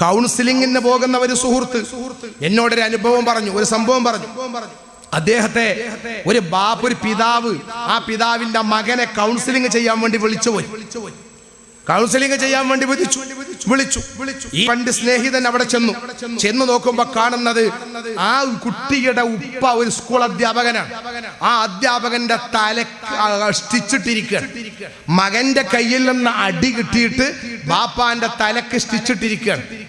കൗൺസിലിങ്ങിന് പോകുന്ന ഒരു സുഹൃത്ത് എന്നോടൊരു അനുഭവം പറഞ്ഞു ഒരു സംഭവം പറഞ്ഞു. അദ്ദേഹത്തെ ഒരു ബാപ്പ് ഒരു പിതാവ് ആ പിതാവിന്റെ മകനെ കൗൺസിലിംഗ് ചെയ്യാൻ വേണ്ടി വിളിച്ചു പോയി. കൗൺസിലിംഗ് ചെയ്യാൻ വേണ്ടി വിളിച്ചു വിളിച്ചു. ഈ പണ്ട് സ്നേഹിതൻ അവിടെ ചെന്നു. ചെന്നു നോക്കുമ്പോ കാണുന്നത് ആ കുട്ടിയുടെ ഉപ്പ ഒരു സ്കൂൾ അധ്യാപകനാണ്. ആ അധ്യാപകന്റെ തല സ്റ്റിച്ചിട്ടിരിക്കുകയാണ്. മകന്റെ കയ്യിൽ നിന്ന് അടി കിട്ടിയിട്ട് ബാപ്പാന്റെ തലക്ക് സ്റ്റിച്ചിട്ടിരിക്കുകയാണ്.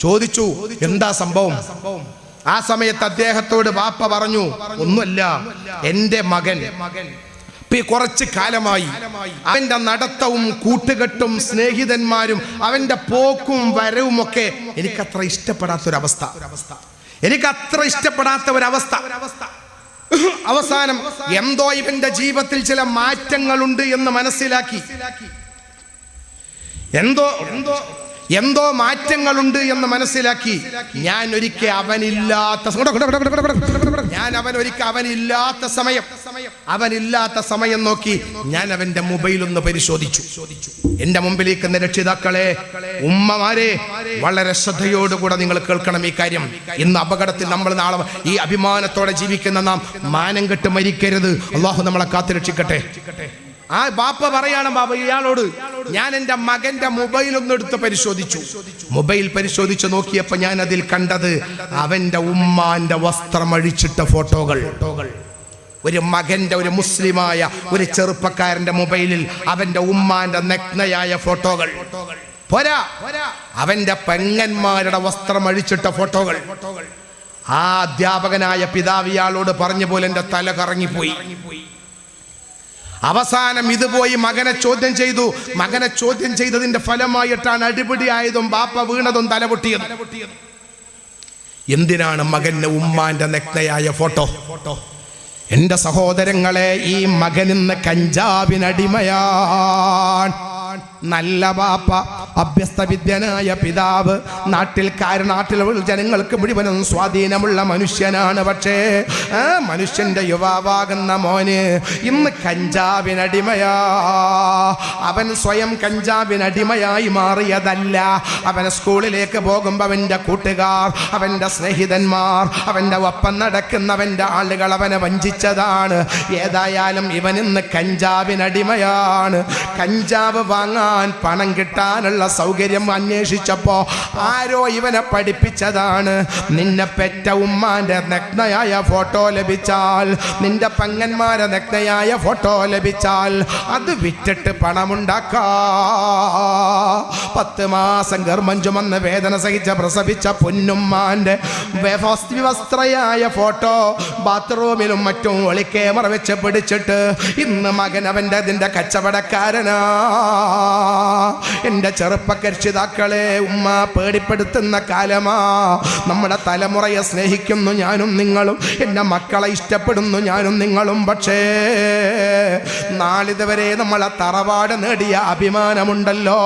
ചോദിച്ചു എന്താ സംഭവം? ആ സമയത്ത് അദ്ദേഹത്തോട് വാപ്പ പറഞ്ഞു ഒന്നുമല്ല എന്റെ മകൻ കുറച്ച് കാലമായി അവന്റെ നടത്തവും കൂട്ടുകെട്ടും സ്നേഹിതന്മാരും അവന്റെ പോക്കും വരവും ഒക്കെ എനിക്കത്ര ഇഷ്ടപ്പെടാത്തൊരവസ്ഥ. എനിക്കത്ര ഇഷ്ടപ്പെടാത്ത ഒരവസ്ഥ. അവസാനം എന്തോ ഇവന്റെ ജീവിതത്തിൽ ചില മാറ്റങ്ങളുണ്ട് എന്ന് മനസ്സിലാക്കി. എന്തോ എന്തോ എന്തോ മാറ്റങ്ങളുണ്ട് എന്ന് മനസ്സിലാക്കി ഞാൻ ഒരിക്കൽ അവനില്ലാത്ത ഞാൻ അവൻ ഒരിക്കൽ അവനില്ലാത്ത സമയം അവനില്ലാത്ത സമയം നോക്കി ഞാൻ അവന്റെ മൊബൈൽ ഒന്ന് പരിശോധിച്ചു. എന്റെ മുമ്പിലേക്ക് രക്ഷിതാക്കളെ ഉമ്മമാരെ വളരെ ശ്രദ്ധയോടുകൂടെ നിങ്ങൾ കേൾക്കണം ഈ കാര്യം. ഇന്ന് അപകടത്തിൽ നമ്മൾ നാളെ ഈ അഭിമാനത്തോടെ ജീവിക്കുന്ന നാം മാനം കെട്ട് മരിക്കരുത്. അള്ളാഹു നമ്മളെ കാത്തുരക്ഷിക്കട്ടെ ആ ബാപ്പ പറയാണ് ബാബ ഇയാളോട് ഞാൻ എന്റെ മകന്റെ മൊബൈൽ ഒന്ന് എടുത്ത് പരിശോധിച്ചു. മൊബൈൽ പരിശോധിച്ച് നോക്കിയപ്പോ ഞാൻ അതിൽ കണ്ടത് അവന്റെ ഉമ്മാന്റെ വസ്ത്രം അഴിച്ചിട്ട ഫോട്ടോകൾ. ഒരു മകന്റെ ഒരു മുസ്ലിമായ ഒരു ചെറുപ്പക്കാരന്റെ മൊബൈലിൽ അവന്റെ ഉമ്മാന്റെ നഗ്നയായ ഫോട്ടോകൾ. പോരാ അവന്റെ പെങ്ങന്മാരുടെ വസ്ത്രം അഴിച്ചിട്ട ഫോട്ടോകൾ. ആ അധ്യാപകനായ പിതാവ് ഇയാളോട് പറഞ്ഞ പോലെ എന്റെ തല കറങ്ങിപ്പോയി. അവസാനം ഇത് പോയി മകനെ ചോദ്യം ചെയ്തു. മകനെ ചോദ്യം ചെയ്തതിന്റെ ഫലമായിട്ടാണ് അടിപിടിയായതും ബാപ്പ വീണതും തലപൊട്ടിയതും. എന്തിനാണ് മകന്റെ ഉമ്മാന്റെ നഗ്നയായ ഫോട്ടോ? ഫോട്ടോ എന്റെ സഹോദരങ്ങളെ ഈ മകനിന്ന് കഞ്ചാവിനടിമയാണ് നല്ല ബാപ്പ അഭ്യസ്ത വിദ്യനായ പിതാവ് നാട്ടിൽ നാട്ടിലുള്ള ജനങ്ങൾക്ക് മുഴുവനും സ്വാധീനമുള്ള മനുഷ്യനാണ് പക്ഷേ മനുഷ്യന്റെ യുവാവാകുന്ന മോന് ഇന്ന് കഞ്ചാവിനടിമയാ. അവൻ സ്വയം കഞ്ചാവിനടിമയായി മാറിയതല്ല. അവൻ സ്കൂളിലേക്ക് പോകുമ്പോൾ അവന്റെ കൂട്ടുകാർ അവന്റെ സ്നേഹിതന്മാർ അവന്റെ ഒപ്പം നടക്കുന്നവന്റെ ആളുകൾ അവനെ വഞ്ചിച്ചതാണ്. ഏതായാലും ഇവൻ ഇന്ന് കഞ്ചാവിനടിമയാണ്. കഞ്ചാവ് വാങ്ങാൻ പണം കിട്ടാനുള്ള സൗകര്യം അന്വേഷിച്ചപ്പോ ആരോ ഇവനെ പഠിപ്പിച്ചതാണ്. നിന്നെ പെറ്റ ഉമ്മാന്റെ നഗ്നയായ ഫോട്ടോ ലഭിച്ചാൽ നിന്റെ പങ്ങന്മാരെ നഗ്നയായ ഫോട്ടോ ലഭിച്ചാൽ അത് വിറ്റിട്ട് പണമുണ്ടാക്കാ. പത്ത് മാസം ഗർഭം ചുമന്ന് വേദന സഹിച്ച പ്രസവിച്ച പൊന്നുമ്മാന്റെ വസ്ത്രയായ ഫോട്ടോ ബാത്റൂമിലും മറ്റും ഒളിക്യാമറ വെച്ച് പിടിച്ചിട്ട് ഇന്ന് മകൻ അവന്റെ അതിന്റെ കച്ചവടക്കാരനാ. എന്റെ ചെറുപ്പക്കരിതാക്കളെ ഉമ്മ പേടിപ്പെടുത്തുന്ന കാലമാ. നമ്മുടെ തലമുറയെ സ്നേഹിക്കുന്നു ഞാനും നിങ്ങളും. എന്റെ മക്കളെ ഇഷ്ടപ്പെടുന്നു ഞാനും നിങ്ങളും. പക്ഷേ നാളിതുവരെ നമ്മളെ തറവാട് നേടിയ അഭിമാനമുണ്ടല്ലോ.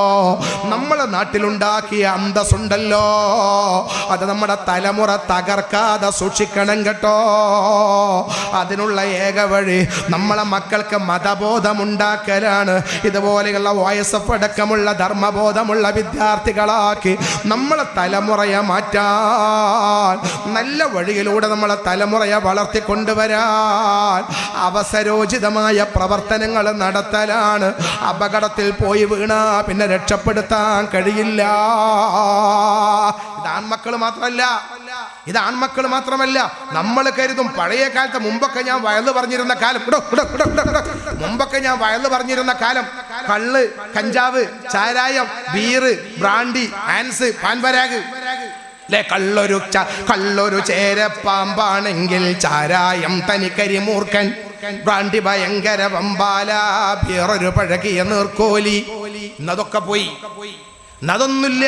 നമ്മളെ നാട്ടിലുണ്ടാക്കിയ അന്തസ്സുണ്ടല്ലോ. അത് നമ്മുടെ തലമുറ തകർക്കാതെ സൂക്ഷിക്കണം കേട്ടോ. അതിനുള്ള ഏക വഴി നമ്മളെ മക്കൾക്ക് മതബോധമുണ്ടാക്കലാണ്. ഇതുപോലെയുള്ള വോയിസ് എഫ് ധർമ്മബോധമുള്ള വിദ്യാർത്ഥികളാക്കി നമ്മളെ തലമുറയെ മാറ്റാൻ നല്ല വഴിയിലൂടെ നമ്മളെ തലമുറയെ വളർത്തിക്കൊണ്ടുവരാൻ അവസരോചിതമായ പ്രവർത്തനങ്ങൾ നടത്തലാണ്. അപകടത്തിൽ പോയി വീണ പിന്നെ രക്ഷപ്പെടുത്താൻ കഴിയില്ല. ഇത് ആൺമക്കൾ മാത്രമല്ല. ഇത് ആൺമക്കൾ മാത്രമല്ല നമ്മൾ കരുതും പഴയ കാലത്ത് മുമ്പൊക്കെ ഞാൻ വയൽ പറഞ്ഞിരുന്ന കാലം. മുമ്പൊക്കെ ഞാൻ വയൽ പറഞ്ഞിരുന്ന കാലം. കള്ള് കഞ്ചാവ് ചാരായം ബീറ് ബ്രാണ്ടി ആൻസ് പാൻപരാഗ് കള്ളൊരു കള്ളൊരു ചേരപ്പാമ്പാണെങ്കിൽ ചാരായം തനിക്കരിമൂർക്കൻ ബ്രാണ്ടി ഭയങ്കര വമ്പാല ബീറൊരു പഴകിയ നീർക്കോലി. ഇന്നതൊക്കെ പോയി. അതൊന്നുമില്ല.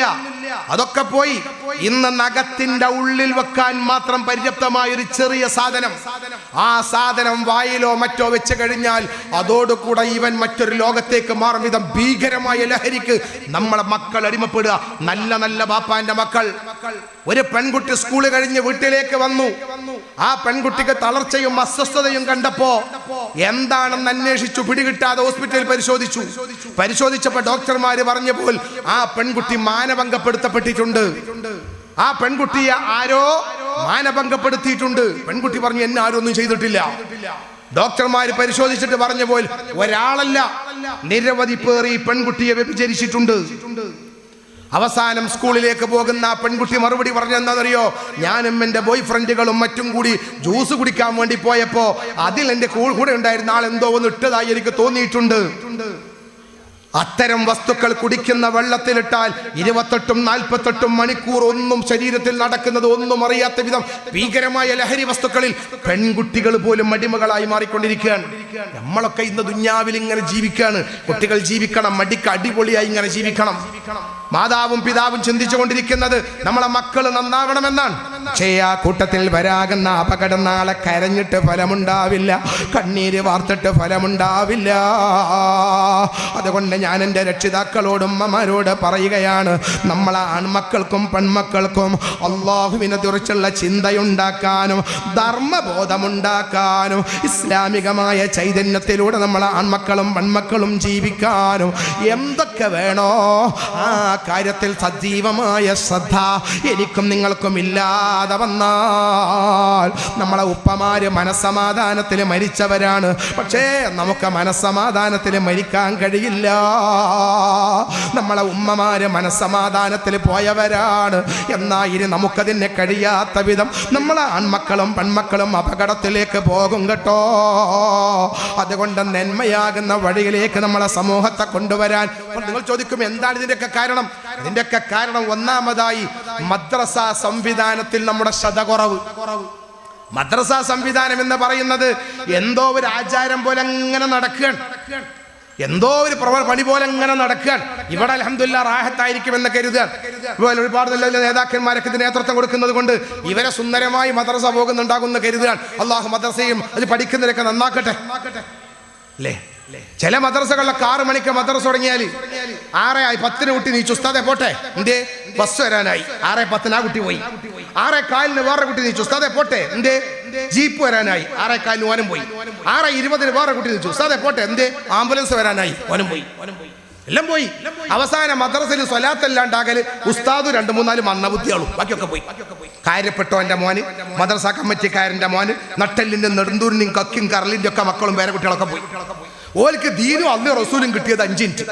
അതൊക്കെ പോയി. ഇന്ന് നഖത്തിന്റെ ഉള്ളിൽ വെക്കാൻ മാത്രം പര്യാപ്തമായ ഒരു ചെറിയ സാധനം. ആ സാധനം വായിലോ മറ്റോ വെച്ച് കഴിഞ്ഞാൽ അതോടുകൂടെ ഇവൻ മറ്റൊരു ലോകത്തേക്ക് മാറും വിധം ഭീകരമായ ലഹരിക്ക് നമ്മളെ മക്കൾ അടിമപ്പെടുക. നല്ല നല്ല ബാപ്പാന്റെ മക്കൾ. ഒരു പെൺകുട്ടി സ്കൂൾ കഴിഞ്ഞ് വീട്ടിലേക്ക് വന്നു. ആ പെൺകുട്ടിക്ക് തളർച്ചയും അസ്വസ്ഥതയും കണ്ടപ്പോ എന്താണെന്ന് അന്വേഷിച്ചു പിടികിട്ടാതെ ഹോസ്പിറ്റലിൽ പരിശോധിച്ചു. പരിശോധിച്ചപ്പോ ഡോക്ടർമാര് പറഞ്ഞപ്പോൾ ആ പെൺകുട്ടി മാനഭംഗപ്പെടുത്തപ്പെട്ടിട്ടുണ്ട്. ആ പെൺകുട്ടിയെ ആരോ മാനഭംഗപ്പെടുത്തിയിട്ടുണ്ട്. പെൺകുട്ടി പറഞ്ഞു എന്നെ ആരും ഒന്നും ചെയ്തിട്ടില്ല. ഡോക്ടർമാര് പരിശോധിച്ചിട്ട് പറഞ്ഞ പോൽ ഒരാളല്ല നിരവധി പേർ ഈ പെൺകുട്ടിയെ വ്യഭിചരിച്ചിട്ടുണ്ട്. അവസാനം സ്കൂളിലേക്ക് പോകുന്ന ആ പെൺകുട്ടി മറുപടി പറഞ്ഞെന്താണെന്നറിയോ ഞാനും എന്റെ ബോയ് ഫ്രണ്ടുകളും മറ്റും കൂടി ജ്യൂസ് കുടിക്കാൻ വേണ്ടി പോയപ്പോൾ അതിൽ എന്റെ കൂടെ ഉണ്ടായിരുന്ന ആൾ എന്തോ ഒന്ന് ഇട്ടതായി എനിക്ക് തോന്നിയിട്ടുണ്ട്. അത്തരം വസ്തുക്കൾ കുടിക്കുന്ന വെള്ളത്തിലിട്ടാൽ ഇരുപത്തെട്ടും നാൽപ്പത്തെട്ടും മണിക്കൂർ ഒന്നും ശരീരത്തിൽ നടക്കുന്നത് ഒന്നും അറിയാത്ത വിധം ഭീകരമായ ലഹരി വസ്തുക്കളിൽ പെൺകുട്ടികൾ പോലും അടിമകളായി മാറിക്കൊണ്ടിരിക്കുകയാണ്. നമ്മളൊക്കെ ഇന്ന് ദുഞ്ഞാവിൽ ഇങ്ങനെ ജീവിക്കുകയാണ്. കുട്ടികൾ ജീവിക്കണം മടിക്ക് അടിപൊളിയായി ഇങ്ങനെ ജീവിക്കണം. മാതാവും പിതാവും ചിന്തിച്ചുകൊണ്ടിരിക്കുന്നത് നമ്മളെ മക്കൾ നന്നാവണമെന്നാണ്. പക്ഷേ ആ കൂട്ടത്തിൽ വരാകുന്ന അപകടം നാളെ കരഞ്ഞിട്ട് ഫലമുണ്ടാവില്ല. കണ്ണീര് വാർത്തിട്ട് ഫലമുണ്ടാവില്ല. അതുകൊണ്ട് ഞാൻ എന്റെ രക്ഷിതാക്കളോടും അമ്മമാരോട് പറയുകയാണ് നമ്മളെ ആൺമക്കൾക്കും പെൺമക്കൾക്കും അള്ളാഹുവിനെ കുറിച്ചുള്ള ചിന്തയുണ്ടാക്കാനും ധർമ്മബോധമുണ്ടാക്കാനും ഇസ്ലാമികമായ ചൈതന്യത്തിലൂടെ നമ്മളെ ആൺമക്കളും പെൺമക്കളും ജീവിക്കാനും എന്തൊക്കെ വേണോ ആ കാര്യത്തിൽ സജീവമായ ശ്രദ്ധ എനിക്കും നിങ്ങൾക്കും ഇല്ലാതെ വന്നാൽ നമ്മളെ ഉപ്പമാര് മനസ്സമാധാനത്തിൽ മരിച്ചവരാണ്. പക്ഷേ നമുക്ക് മനസ്സമാധാനത്തിൽ മരിക്കാൻ കഴിയില്ല. നമ്മളെ ഉമ്മമാര് മനസ്സമാധാനത്തിൽ പോയവരാണ്. എന്നായിരുന്നു നമുക്കതിന് കഴിയാത്ത വിധം നമ്മളെ ആൺമക്കളും പെൺമക്കളും അപകടത്തിലേക്ക് പോകും കേട്ടോ. അതുകൊണ്ട് നന്മയാകുന്ന വഴിയിലേക്ക് നമ്മളെ സമൂഹത്തെ കൊണ്ടുവരാൻ. നിങ്ങൾ ചോദിക്കും എന്താണ് ഇതിന്റെയൊക്കെ കാരണം? ഇതിന്റെയൊക്കെ കാരണം ഒന്നാമതായി മദ്രസ സംവിധാനത്തിൽ നമ്മുടെ ശ്രദ്ധ കുറവ് മദ്രസ സംവിധാനം എന്ന് പറയുന്നത് എന്തോ ഒരു ആചാരം പോലെ അങ്ങനെ നടക്കുകയാണ്. എന്തോ ഒരു പ്രവ പണി പോലെ ഇങ്ങനെ നടക്കുകയാണ്. ഇവിടെ അലഹമില്ല റാഹത്തായിരിക്കും എന്ന് കരുതുക ഇതുപോലെ ഒരുപാട് നല്ല നേതാക്കന്മാരൊക്കെ ഇത് നേതൃത്വം കൊടുക്കുന്നത് കൊണ്ട് ഇവരെ സുന്ദരമായി മദ്രസ പോകുന്നുണ്ടാകുമെന്ന് കരുതുകയാണ്. അള്ളാഹു മദ്രസയും അത് പഠിക്കുന്നവരൊക്കെ നന്നാക്കട്ടെ. അല്ലേ ചില മദ്രസകളിലൊക്കെ ആറ് മണിക്ക് മദ്രസ തുടങ്ങിയാൽ ആറേ ആയി പത്തിന് കുട്ടി നീ ചുസ്താതെ പോട്ടെ. എന്തേ ബസ് വരാനായി. ആറെ പത്തിന് ആ കുട്ടി പോയി. ആറേ കാലിന് വേറെ കുട്ടി നീച്ചു ചുസ്താതെ പോട്ടെ. എന്തേ? ജീപ്പ് വരാനായി. ആറേ കാലിന് ഓനും പോയി. ആറെ ഇരുപതിന് വേറെ കുട്ടി നീച്ചു ചുസ്താതെ പോട്ടെ. എന്തേ? ആംബുലൻസ് വരാനായി. ഓനും പോയി. എല്ലാം പോയി. അവസാന മദ്രസയിൽ സ്വലാത്തല്ലാണ്ടാകൽ ഉസ്താദ് രണ്ട് മൂന്നാൽ മന്നബുദ്ധിയാളും ബാക്കിയൊക്കെ പോയി. കാര്യപ്പെട്ടോന്റെ മോന്? മദ്രസ കമ്മിറ്റിക്കാരന്റെ മോന്? നട്ടെല്ലിന്റെ നെടുന്തൂരിനും കക്കും കറലിന്റെ ഒക്കെ മക്കളും വേറെ കുട്ടികളൊക്കെ പോയി. ഓൽക്ക് ദീനും അന്ന് റസൂലും കിട്ടിയത് അഞ്ചിഞ്ച്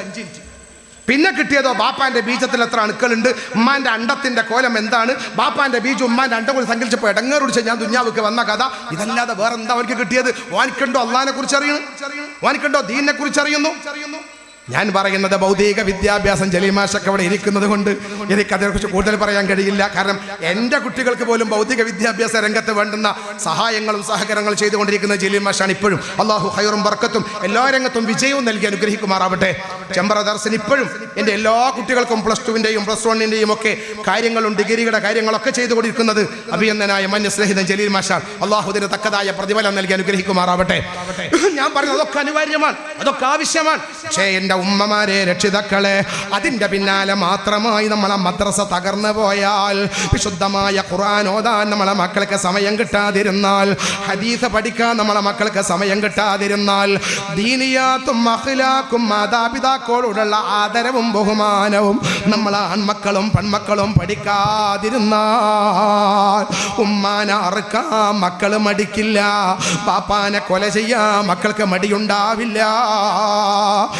പിന്നെ കിട്ടിയതോ ബാപ്പാന്റെ ബീജത്തിൽ എത്ര അണുക്കളുണ്ട്? ഉമ്മാന്റെ അണ്ടത്തിന്റെ കോലം എന്താണ്? ബാപ്പാന്റെ ബീജം ഉമ്മാന്റെ അണ്ടം കൂടി സങ്കല്പിച്ചപ്പോ ഇടങ്ങേറുടിച്ച് ഞാൻ ദുഞ്ഞാവുക്ക് വന്ന കഥ. ഇതല്ലാതെ വേറെ എന്താ അവർക്ക് കിട്ടിയത്? വാനിക്കണ്ടോ അള്ളഹാനെ കുറിച്ച് അറിയണം? വാനിക്കണ്ടോ ദീനെ കുറിച്ച് അറിയുന്നു? ഞാൻ പറയുന്നത് ഭൗതിക വിദ്യാഭ്യാസം ജലീമാഷൊക്കെ അവിടെ ഇരിക്കുന്നത് കൊണ്ട് എനിക്ക് അതിനെക്കുറിച്ച് കൂടുതൽ പറയാൻ കഴിയില്ല. കാരണം എന്റെ കുട്ടികൾക്ക് പോലും ഭൗതിക വിദ്യാഭ്യാസ രംഗത്ത് വേണ്ടുന്ന സഹായങ്ങളും സഹകരണങ്ങളും ചെയ്തുകൊണ്ടിരിക്കുന്ന ജലീമാഷാണ് ഇപ്പോഴും. അള്ളാഹു ഹൈറും ബർക്കത്തും എല്ലാ രംഗത്തും വിജയവും നൽകി അനുഗ്രഹിക്കുമാറാവട്ടെ. ചെമ്പറ ദർശൻ ഇപ്പോഴും എന്റെ എല്ലാ കുട്ടികൾക്കും പ്ലസ് ടുവിന്റെയും പ്ലസ് വണ്ണിന്റെയും ഒക്കെ കാര്യങ്ങളും ഡിഗ്രിയുടെ കാര്യങ്ങളൊക്കെ ചെയ്തുകൊണ്ടിരിക്കുന്നത് അഭിയന്തനായ മന്യസ്നേഹിതൻ ജലീൽ മാഷാൻ അള്ളാഹുദിന് തക്കതായ പ്രതിഫലം നൽകി അനുഗ്രഹിക്കുമാറാവട്ടെ. ഞാൻ പറഞ്ഞത് അതൊക്കെ അനിവാര്യമാണ് അതൊക്കെ ആവശ്യമാണ്. പക്ഷേ എന്റെ ഉമ്മമാരെ രക്ഷിതാക്കളെ അതിന്റെ പിന്നാലെ മാത്രമായി നമ്മളെ മദ്രസ തകർന്നു പോയാൽ വിശുദ്ധമായ ഖുർആൻ ഓതാൻ നമ്മളെ മക്കൾക്ക് സമയം കിട്ടാതിരുന്നാൽ ഹദീസ് പഠിക്കാൻ നമ്മളെ മക്കൾക്ക് സമയം കിട്ടാതിരുന്നാൽ ദീനിയാത്തും മഹിലാക്കും മാതാപിതാക്കളോടുള്ള ആദരവും ബഹുമാനവും നമ്മളെ ആൺമക്കളും പെൺമക്കളും പഠിക്കാതിരുന്നാൽ ഉമ്മാനെ അറുക്കാൻ മക്കൾ മടിക്കില്ല പാപ്പാനെ കൊല ചെയ്യാ മക്കൾക്ക് മടിയുണ്ടാവില്ല.